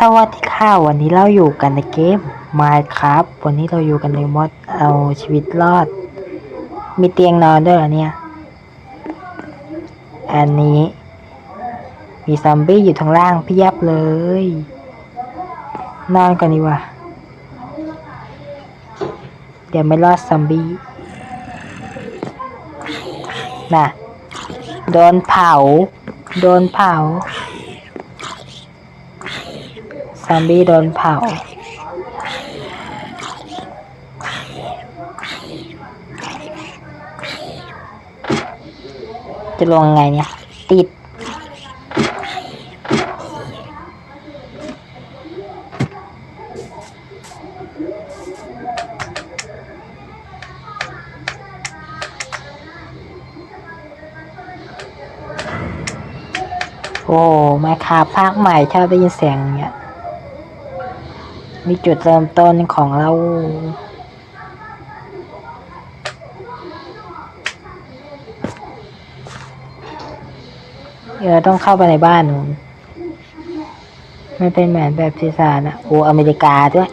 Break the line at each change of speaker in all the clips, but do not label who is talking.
สวัสดีค่ะ วันนี้เราอยู่กันในเกม Minecraft วันนี้เราอยู่กันในมอดเอาชีวิตรอด มีเตียงนอนด้วยเหรอเนี่ย อันนี้ มีซอมบี้อยู่ทางล่างเพียบเลย นอนก่อนดีกว่า เดี๋ยวไม่รอดซอมบี้ น่ะ โดนเผา โดนเผา ซอมบี้โดนเผา จะลงยังไงเนี่ย ติด โอ้มาคาภาคใหม่ชอบได้ยินเสียงอย่างเงี้ย มีจุดเริ่มต้นของเรา เดี๋ยวต้องเข้าไปในบ้านนู้นมันเป็นเหมือนแบบซีซานอะโอ้อเมริกาด้วย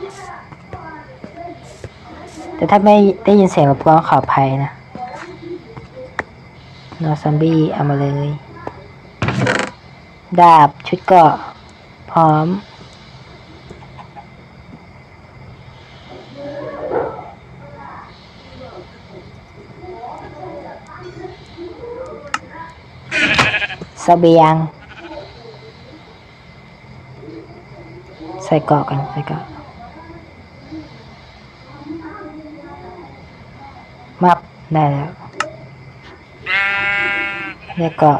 แต่ถ้าไม่ได้ยินเสียงรบกวนขออภัยนะนอซอมบี้เอามาเลย ดาบชุดเกาะพร้อม เบียง ใส่เกาะกันใส่เกาะมับได้แล้วแล้วก็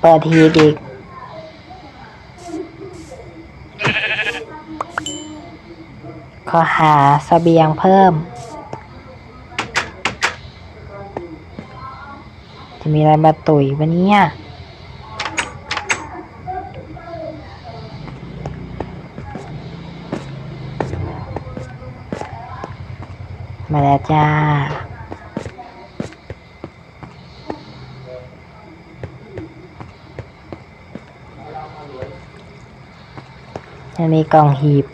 เปิดทีอีกขอหาเสบียงเพิ่ม มีอะไรมาตุ๋ยวะเนี่ย มาแล้วจ้าอันนี้กล่องหีบ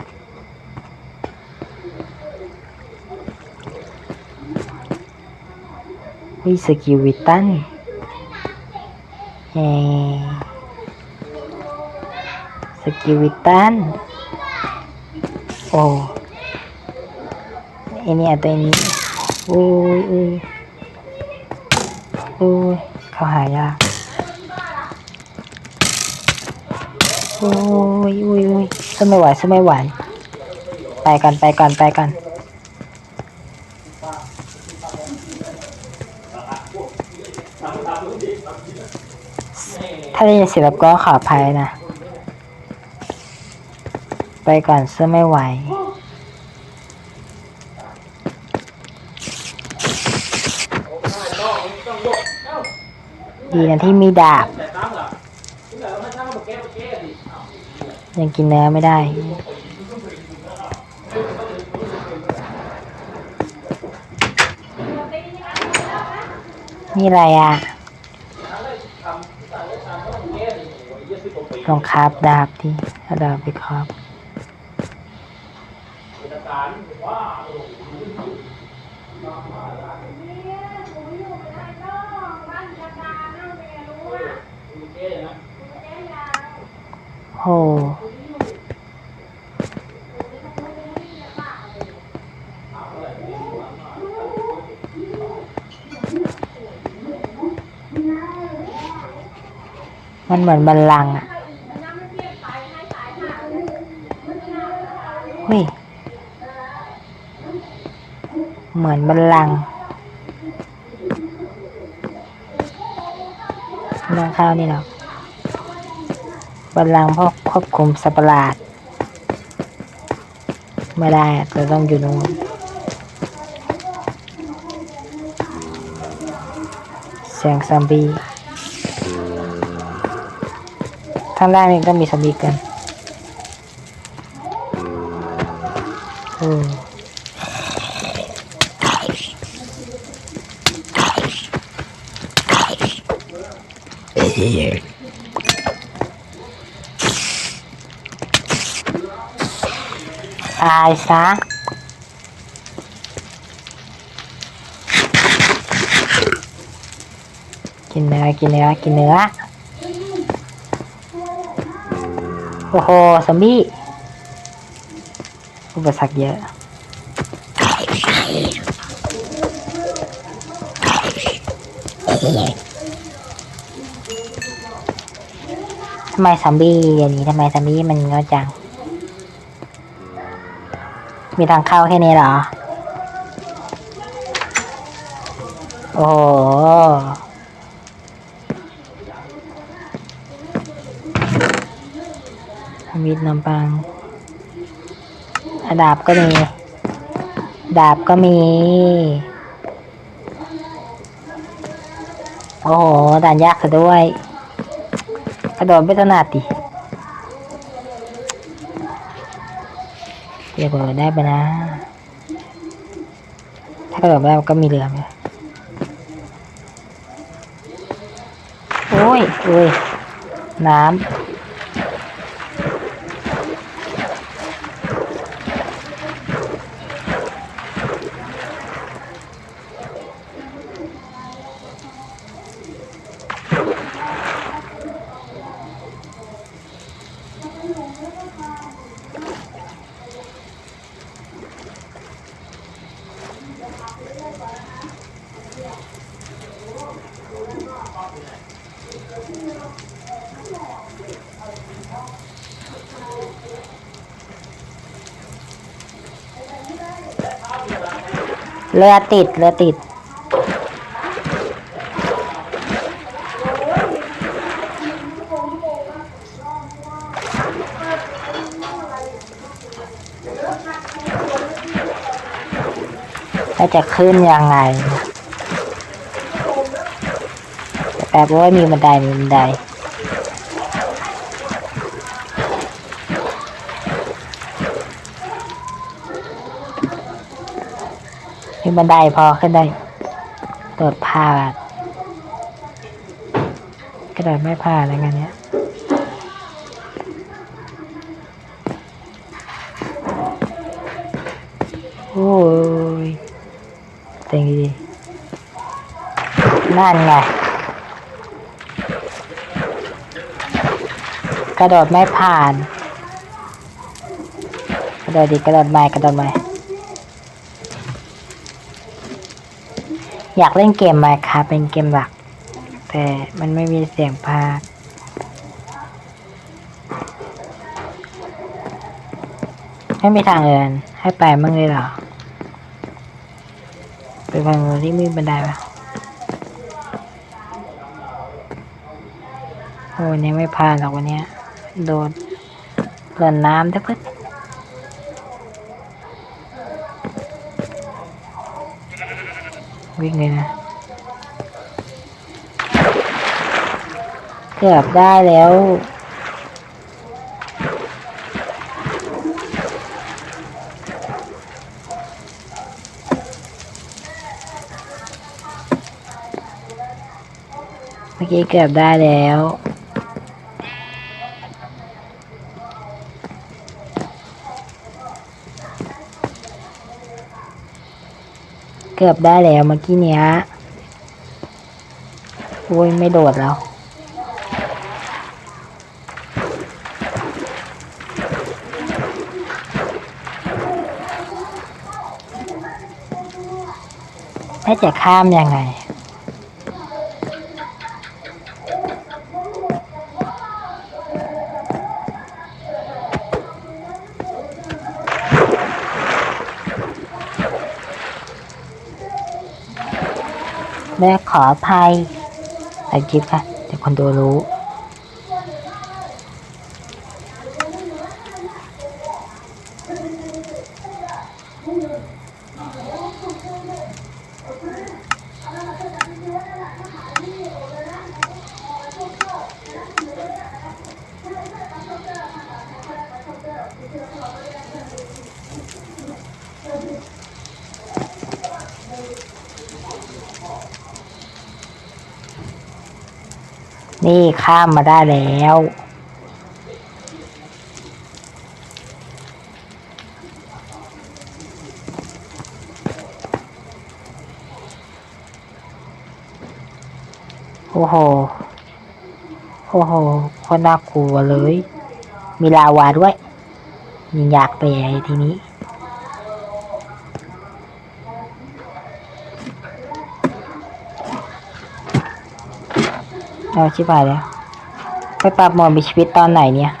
วิสกิวิตัน สกิวิตัน โอ้ไอเนี่ยตัวนี้โอ้ยโอ้ยโอ้ยเขาหายากโอ้ยโอ้ยโอ้ยสู้ไม่ไหวสู้ไม่ไหวไปกันไปก่อนไปก่อน ถ้าได้ยินเสียงแบบก็ขออภัยนะ ไปก่อนซึ่งไม่ไหวดีนะที่มีดาบ ยังกินเนื้อไม่ได้ นี่อะไรอะ ลองคราบดาบที่เอาดาบไปคราบโอ้ มันเหมือนบัลลังอะเฮ้ยเหมือนบัลลังก์บัลลังข้าวนี่เหรอบัลลังพวกควบคุมสัตว์ปหลาด ไม่ได้เราต้องอยู่นู้นเสียงซอมบี้ ข้างล่างนี่ก็มีสมิกันอืมตายซะกินเนื้อกินเนื้อกินเนื้อ อ้โหซอมบี้อุปสรรคเยอะทำไมซอมบี้อย่างนี้ทำไมซอมบี้มันเงาจัง มีทางเข้าแค่นี้เหรอ โอ้ โหมีดน้ำปังดาบก็มี ดาบก็มี โอ้โห ด่านยากซะด้วย กระโดดไม่ถนัดดิเดี๋ยวกระโดดได้ปะนะ ถ้ากระโดดไม่ได้ก็มีเรือไหมโอ้ยโอ้ย น้ำ เรือติดเรือติด แล้วจะขึ้นยังไงแปลว่ามีบันไดมีบันได มีบันไดพอขึ้นได้โดดพาดกระโดดไม่พาดอะไรเนี้ยโอ้ยเต็งดีนั่นไงกระโดดไม่ผ่าน กระโดดดีกระโดดไม่กระโดดไม่ อยากเล่นเกมไหมครับเป็นเกมหลัก แต่มันไม่มีเสียงพากไม่มีทางเอินให้ไปมั่งเลยเหรอไปฟังที่มีบันไดปะโอ้วันนี้ไม่พลาดหรอกวันเนี้ยโดนหล่นน้ำทั้งพึด วิ่งเลยนะ เกือบได้แล้วเมื่อกี้เกือบได้แล้ว กือบได้แล้วเมื่อกี้เนี้ยโอ้ยไม่โดดแล้วถ้าจะข้ามยังไง แม่ขออภัยถ่ายคลิปค่ะเดี๋ยวคนดูรู้ นี่ข้ามมาได้แล้ว โอ้โห โอ้โหคนน่ากลัวเลย มีลาวาด้วย มีอยากไปทีนี้ เอาชิบหายแล้วไปปรับหมดมีชีวิตตอนไหนเนี่ย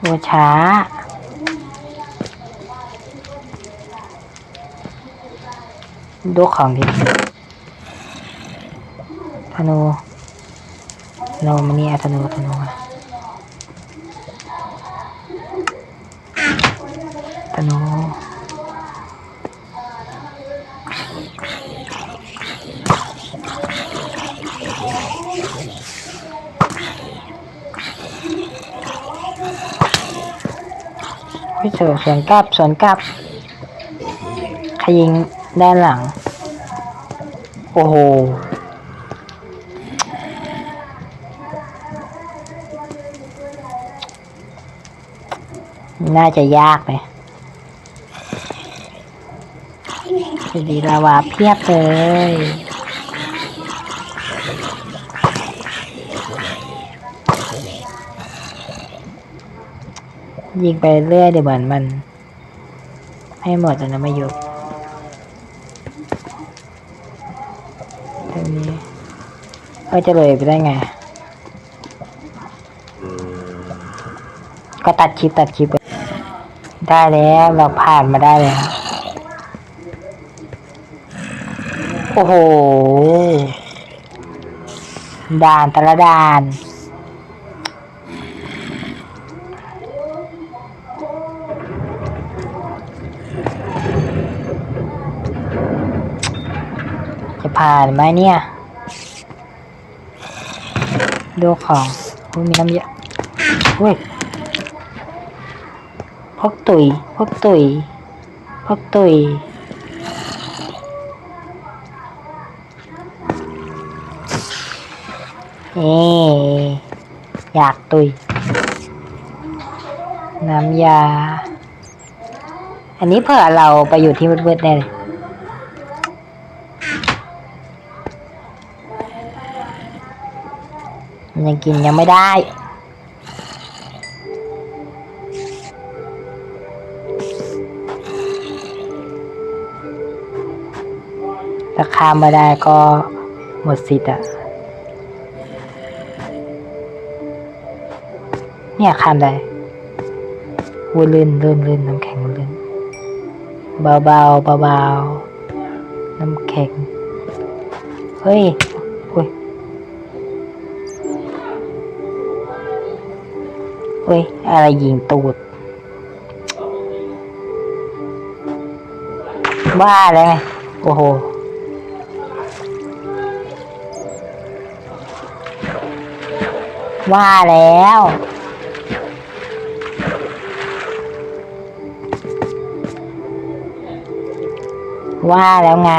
โอ้ช้าดูของดิธนูธนูมันนี่อธนูธนูอะ ธนูพี่เสือสวนกลับสวนกลับ ขยิงด้านหลัง โอ้โหน่าจะยากเลย ดีลาวาเพียบเลยยิงไปเรื่อยเดี๋ยวเหมือนมัน ให้หมดแล้วนะไม่ยุบตรงนี้ก็จะเลยไปได้ไง ก็ตัดคลิปตัดคลิป ได้แล้วเราผ่านมาได้แล้ว โอ้โห ด่านแต่ละด่าน จะผ่านไหมเนี่ย ดูของโอ้ยมีน้ำเยอะเฮ้ยพกตุยพกตุยพกตุย เอ๊อยากตุย น้ำยา อันนี้เผื่อเราไปอยู่ที่มืดๆได้เลยมันยังกินยังไม่ได้ถ้าข้ามไม่ได้ก็หมดสิทธิ์อะ เนี่ยข้ามได้วุ้ยลื่นลื่นลื่นน้ำแข็งลื่นเบาเบาเบาเบาๆน้ำแข็ง เฮ้ยอุ้ยเฮ้ย อะไรยิงตูดบ้าเลยไงโอ้โหว่าแล้ว ว่าแล้วไง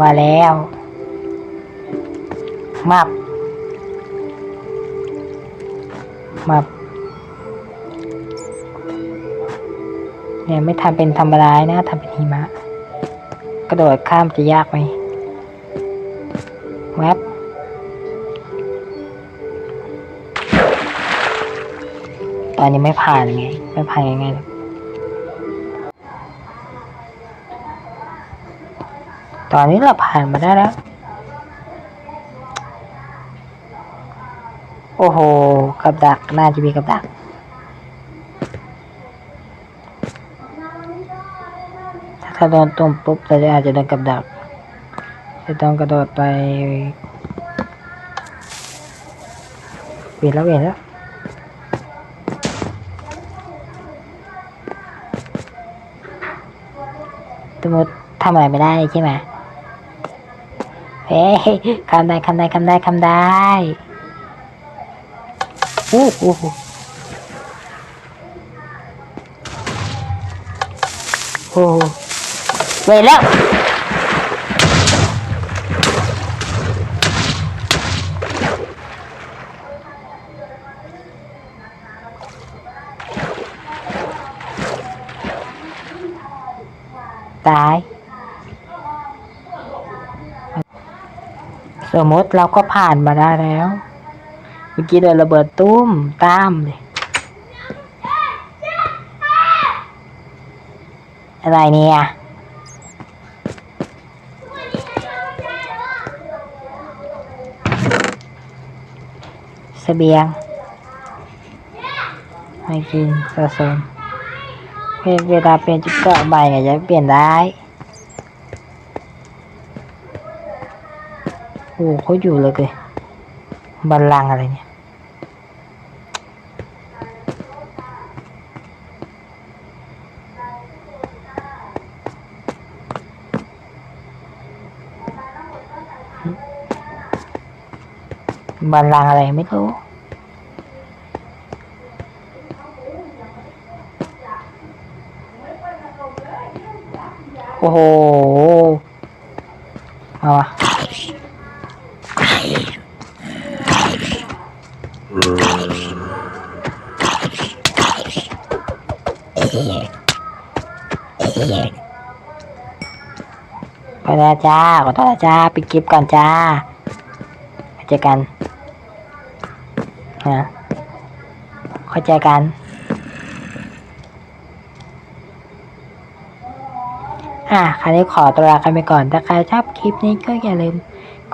ว่าแล้วมับมับเนี่ยไม่ทำเป็นธรรมดานะทำเป็นหิมะ กระโดดข้ามจะยากไหมแวบตอนนี้ไม่ผ่านไง ไม่ผ่านยังไงหรอก ตอนนี้เราผ่านมาได้แล้ว โอ้โห กับดัก น่าจะมีกับดัก ถ้าโดนตุ่มปุ๊บเราจะอาจจะโดนกับดัก จะต้องกระโดดไปเวียนแล้วเวียนแล้วสมมติทำอะไรไม่ได้ใช่ไหม เฮ้ยคำได้คำได้คำได้คำได้โอ้โหโอ้เวแล้วตาย สมมติเราก็ผ่านมาได้แล้ว เมื่อกี้โดนระเบิดตุ้มตามเลยอะไรเนี่ยเสบียงให้กินสะสมเวลาเป็นจุดเกาะใหม่เนี่ยจะเปลี่ยนได้ อ้เขาอยู่เลยเลยบัลลังอะไรเนี่ยบัลลังอะไรไม่รู้โอ้โห จ้าขอโทษนะจ้าปิดคลิปก่อนจ้าไปเจอกันนะค่อยเจกัน อะคราวนี้ขอตัวลากันไปก่อน ถ้าใครชอบคลิปนี้ก็อย่าลืม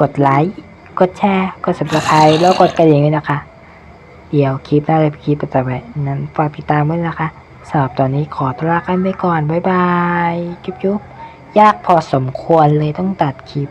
กดไลค์ กดแชร์ กด subscribe แล้วกดกระดิ่งด้วยนะคะ เดี๋ยวคลิปหน้าจะเป็นคลิปต่อไปนั้นฝากติดตามด้วยนะคะสำหรับตอนนี้ขอตัวลากันไปก่อน บ๊ายบาย จุ๊บ ยากพอสมควรเลยต้องตัดคลิป